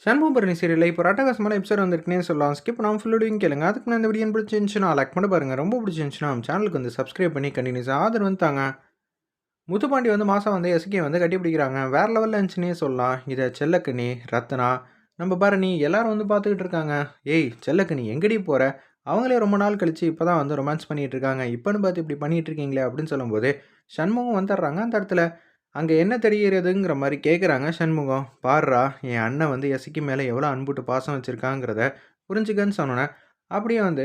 சண்முகபரணி சீரியலில் இப்போ அட்டகாசமான எபிசோட் வந்திருக்குன்னே சொல்லலாம். ஸ்கிப் நான் ஃபுல்லோடையும் கேளுங்க. அதுக்கு நான் இந்த வீடியோ பிடிச்சிருந்துச்சுன்னா லைக் பண்ண பாருங்கள் ரொம்ப பிடிச்சிருந்துச்சுன்னா நம்ம சேனலுக்கு வந்து சப்ஸ்கிரைப் பண்ணி கண்டினியூஸாக ஆதரவு வந்து தாங்க. முத்துப்பாண்டி வந்து மாதம் வந்து எஸ்கே வந்து கட்டி பிடிக்கிறாங்க. வேறு லெவலில் இருந்துச்சுன்னே சொல்லலாம். இதை செல்லக்கணி ரத்னா நம்ம பரணி எல்லாரும் வந்து பார்த்துக்கிட்டு இருக்காங்க. ஏய் செல்லக்கனி எங்கடி போகிற அவங்களே ரொம்ப நாள் கழிச்சு இப்போ தான் வந்து ரொமான்ஸ் பண்ணிகிட்டு இருக்காங்க. இப்போன்னு பார்த்து இப்படி பண்ணிகிட்டு இருக்கீங்களே அப்படின்னு சொல்லும்போது சண்முகம் வந்துடுறாங்க அந்த இடத்துல. அங்கே என்ன தெரிகிறதுங்கிற மாதிரி கேட்குறாங்க சண்முகம். பாடுறா என் அண்ணன் வந்து எசைக்கு மேலே எவ்வளோ அன்புட்டு பாசம் வச்சுருக்காங்கிறத புரிஞ்சுக்கன்னு சொன்னோன்னே அப்படியே வந்து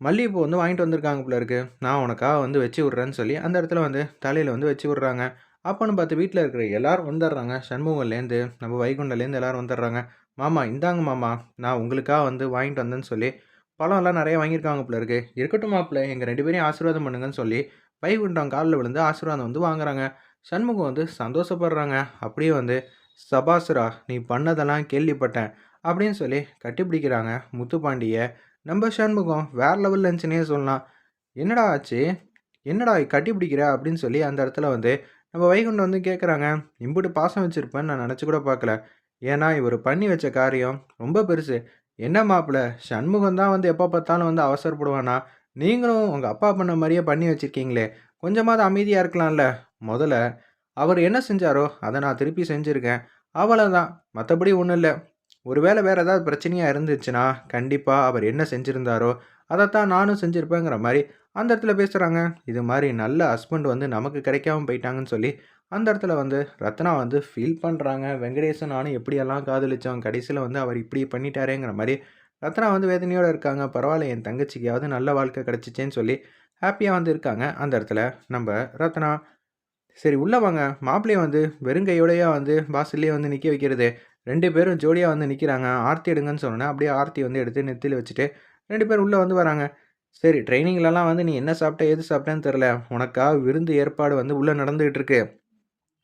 மல்லிகைப்பூ வந்து வாங்கிட்டு வந்திருக்காங்க போல இருக்கு. நான் உனக்காக வந்து வச்சு விட்றேன்னு சொல்லி அந்த இடத்துல வந்து தலையில் வந்து வச்சு விட்றாங்க. அப்போன்னு பார்த்து வீட்டில் இருக்கிற எல்லாரும் வந்துடுறாங்க. சண்முகம்லேருந்து நம்ம வைகுண்டலேருந்து எல்லோரும் வந்துடுறாங்க. மாமா இந்தாங்க மாமா நான் உங்களுக்காக வந்து வாங்கிட்டு வந்தேன்னு சொல்லி பழம்லாம் நிறைய வாங்கியிருக்காங்க போல இருக்கு. இருக்கட்டும் மாப்பிள்ள எங்கள் ரெண்டு பேரையும் ஆசீர்வாதம் பண்ணுங்கன்னு சொல்லி வைகுண்டம் காலில் விழுந்து ஆசீர்வாதம் வந்து வாங்குறாங்க. சண்முகம் வந்து சந்தோஷப்படுறாங்க. அப்படியே வந்து சபாசுரா நீ பண்ணதெல்லாம் கேள்விப்பட்டேன் அப்படின்னு சொல்லி கட்டிப்பிடிக்கிறாங்க முத்துப்பாண்டியை. நம்ம சண்முகம் வேறு லெவலில் இருந்துச்சுன்னே சொல்லலாம். என்னடா ஆச்சு? என்னடா கட்டிப்பிடிக்கிற? அப்படின்னு சொல்லி அந்த இடத்துல வந்து நம்ம வைகுண்டம் வந்து கேட்குறாங்க இம்புட்டு பாசம் வச்சுருப்பேன்னு நான் நினச்சி கூட பார்க்கல ஏன்னா இவர் பண்ணி வச்ச காரியம் ரொம்ப பெருசு. என்ன மாப்பிள்ள சண்முகம் தான் வந்து எப்போ பார்த்தாலும் வந்து அவசரப்படுவானா? நீங்களும் உங்கள் அப்பா பண்ண மாதிரியே பண்ணி வச்சுருக்கீங்களே. கொஞ்சமாவது அமைதியாக இருக்கலாம்ல. முதல்ல அவர் என்ன செஞ்சாரோ அதை நான் திருப்பி செஞ்சுருக்கேன். அவ்வளோதான் மற்றபடி ஒன்றும் இல்லை. ஒருவேளை வேறு ஏதாவது பிரச்சனையாக இருந்துச்சுன்னா கண்டிப்பாக அவர் என்ன செஞ்சுருந்தாரோ அதைத்தான் நானும் செஞ்சுருப்பேங்கிற மாதிரி அந்த இடத்துல பேசுகிறாங்க இது மாதிரி நல்ல ஹஸ்பண்ட் வந்து நமக்கு கிடைக்காம போயிட்டாங்கன்னு சொல்லி அந்த இடத்துல வந்து ரத்னா வந்து ஃபீல் பண்ணுறாங்க வெங்கடேசன் நானும் எப்படியெல்லாம் காதலித்தோம் கடைசியில் வந்து அவர் இப்படி பண்ணிட்டாரேங்கிற மாதிரி ரத்னா வந்து வேதனையோடு இருக்காங்க. பரவாயில்ல என் தங்கச்சிக்காவது நல்ல வாழ்க்கை கிடச்சிச்சேன்னு சொல்லி ஹாப்பியாக வந்து இருக்காங்க. அந்த இடத்துல நம்ம ரத்னா சரி உள்ளே வாங்க. மாப்பிள்ளையை வந்து வெறுங்கையோடையா வந்து வாசல்லையே வந்து நிற்க வைக்கிறது. ரெண்டு பேரும் ஜோடியாக வந்து நிற்கிறாங்க ஆர்த்தி எடுங்கன்னு சொன்னேன் அப்படியே ஆர்த்தி வந்து எடுத்து நெத்தியில் வச்சுட்டு ரெண்டு பேரும் உள்ளே வந்து வராங்க. சரி ட்ரைனிங்லலாம் வந்து நீ என்ன சாப்பிட்ட எது சாப்பிட்டேன்னு தெரில உனக்காக விருந்து ஏற்பாடு வந்து உள்ளே நடந்துகிட்டு இருக்கு.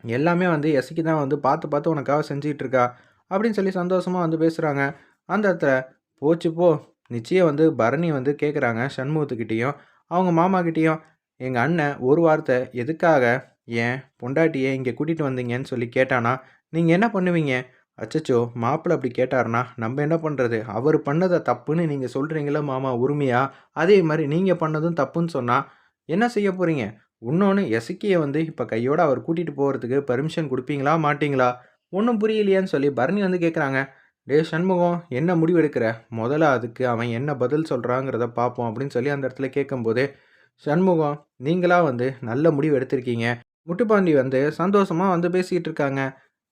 எல்லாமே வந்து எசைக்கு தான் வந்து பார்த்து பார்த்து உனக்காக செஞ்சுக்கிட்டு இருக்கா அப்படின்னு சொல்லி சந்தோஷமாக வந்து பேசுகிறாங்க அந்த இடத்துல போச்சு போ. நிச்சயம் வந்து பரணி வந்து கேட்குறாங்க சண்முகத்துக்கிட்டேயும் அவங்க மாமாக்கிட்டேயும். எங்கள் அண்ணன் ஒரு வார்த்தை எதுக்காக ஏன் பொண்டாட்டியை இங்கே கூட்டிகிட்டு வந்தீங்கன்னு சொல்லி கேட்டானா நீங்கள் என்ன பண்ணுவீங்க? அச்சச்சோ மாப்பிள்ளை அப்படி கேட்டார்னா நம்ம என்ன பண்ணுறது அவர் பண்ணதை தப்புன்னு நீங்கள் சொல்கிறீங்களா மாமா உரிமையாக அதே மாதிரி நீங்கள் பண்ணதும் தப்புன்னு சொன்னால் என்ன செய்ய போகிறீங்க இன்னொன்று எசக்கியை வந்து இப்போ கையோடு அவர் கூட்டிகிட்டு போகிறதுக்கு பர்மிஷன் கொடுப்பீங்களா மாட்டிங்களா? ஒன்றும் புரியலையான்னு சொல்லி பரணி வந்து கேட்குறாங்க டே சண்முகம் என்ன முடிவு எடுக்கிற முதல்ல அதுக்கு அவன் என்ன பதில் சொல்கிறாங்கிறத பார்ப்போம் அப்படின்னு சொல்லி அந்த இடத்துல கேட்கும்போது சண்முகம் நீங்களாக வந்து நல்ல முடிவு எடுத்திருக்கீங்க. முட்டுப்பாண்டி வந்து சந்தோஷமாக வந்து பேசிக்கிட்டு இருக்காங்க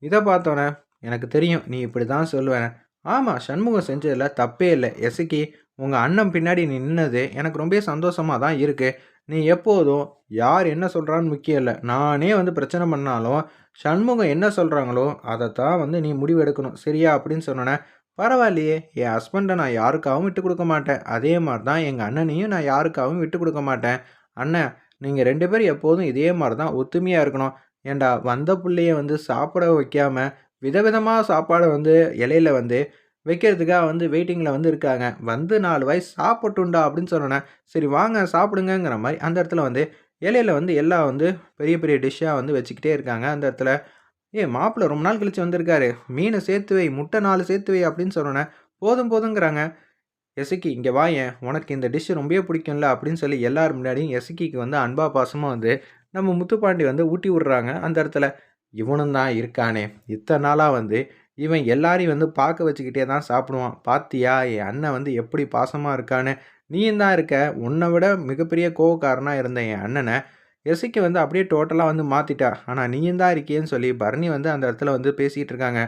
இதை பார்த்தோன்னே எனக்கு தெரியும் நீ இப்படி தான் சொல்லுவேன் ஆமாம் சண்முகம் செஞ்சதில் தப்பே இல்லை. எசுக்கி உங்கள் அண்ணன் பின்னாடி நின்னது எனக்கு ரொம்ப சந்தோஷமாக தான் இருக்குது நீ எப்போதும் யார் என்ன சொல்கிறான்னு முக்கியம் இல்லை. நானே வந்து பிரச்சனை பண்ணாலும் சண்முகம் என்ன சொல்கிறாங்களோ அதை தான் வந்து நீ முடிவெடுக்கணும் சரியா? அப்படின்னு சொன்னோன்னே பரவாயில்லையே என் ஹஸ்பண்டை நான் யாருக்காகவும் விட்டு கொடுக்க மாட்டேன். அதே மாதிரி தான் எங்கள் அண்ணனையும் நான் யாருக்காகவும் விட்டு கொடுக்க மாட்டேன். அண்ணன் நீங்கள் ரெண்டு பேரும் எப்போதும் இதே மாதிரி தான் ஒத்துமையாக இருக்கணும். ஏண்டா வந்த பிள்ளைய வந்து சாப்பிட வைக்காம விதவிதமாக சாப்பாடை வந்து இலையில வந்து வைக்கிறதுக்காக வந்து வெயிட்டிங்கில் வந்து இருக்காங்க. வந்து நாலு வயசு சாப்பிட்டுண்டா அப்படின்னு சொன்னோன்னே சரி வாங்க சாப்பிடுங்கிற மாதிரி அந்த இடத்துல வந்து இலையில வந்து எல்லாம் வந்து பெரிய பெரிய டிஷ்ஷாக வந்து வச்சுக்கிட்டே இருக்காங்க. அந்த இடத்துல ஏ மாப்பிள்ளை ரொம்ப நாள் கழித்து வந்திருக்காரு. மீனை சேர்த்து வை முட்டை நாலு சேர்த்து வை அப்படின்னு சொன்னோன்னே போதும் போதுங்கிறாங்க எசுக்கி இங்கே வாயேன் உனக்கு இந்த டிஷ் ரொம்பவே பிடிக்கும்ல? அப்படின்னு சொல்லி எல்லார் முன்னாடியும் எசுக்கிக்கு வந்து அன்பா பாசமாக வந்து நம்ம முத்துப்பாண்டி வந்து ஊட்டி விட்றாங்க. அந்த இடத்துல இவனும் தான் இருக்கானே. இத்தனை நாளாக வந்து இவன் எல்லாரையும் வந்து பார்க்க வச்சுக்கிட்டே தான் சாப்பிடுவான். பாத்தியா? என் அண்ணன் வந்து எப்படி பாசமாக இருக்கான்னு. நீயும் தான் இருக்க. உன்னை விட மிகப்பெரிய கோவக்காரனாக இருந்த என் அண்ணனை எசிக்கு வந்து அப்படியே டோட்டலாக வந்து மாற்றிட்டா ஆனால் நீயும் தான் இருக்கியேன்னு சொல்லி பரணி வந்து அந்த இடத்துல வந்து பேசிகிட்டு இருக்காங்க.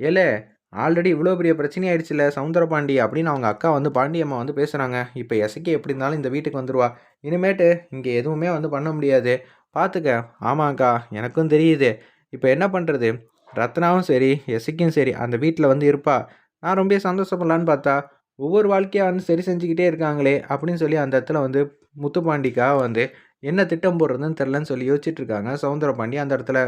ஏலே ஆல்ரெடி இவ்வளோ பெரிய பிரச்சனை ஆயிடுச்சுல சவுந்தரபாண்டி அப்படின்னு அவங்க அக்கா வந்து பாண்டியம்மா வந்து பேசுகிறாங்க இப்போ எசக்கி எப்படி இருந்தாலும் இந்த வீட்டுக்கு வந்துடுவா இனிமேட்டு இங்கே எதுவுமே வந்து பண்ண முடியாது. பார்த்துக்க ஆமாங்க்கா எனக்கும் தெரியுது. இப்போ என்ன பண்ணுறது ரத்னாவும் சரி எசக்கியும் சரி அந்த வீட்டில் வந்து இருப்பா. நான் ரொம்ப சந்தோஷப்படலான்னு பார்த்தா ஒவ்வொரு வாழ்க்கையாக வந்து சரி செஞ்சுக்கிட்டே இருக்காங்களே அப்படின்னு சொல்லி அந்த இடத்துல வந்து முத்துப்பாண்டிக்காக வந்து என்ன திட்டம் போடுறதுன்னு தெரிலன்னு சொல்லி யோசிச்சுட்டு இருக்காங்க சவுந்தரபாண்டி அந்த இடத்துல.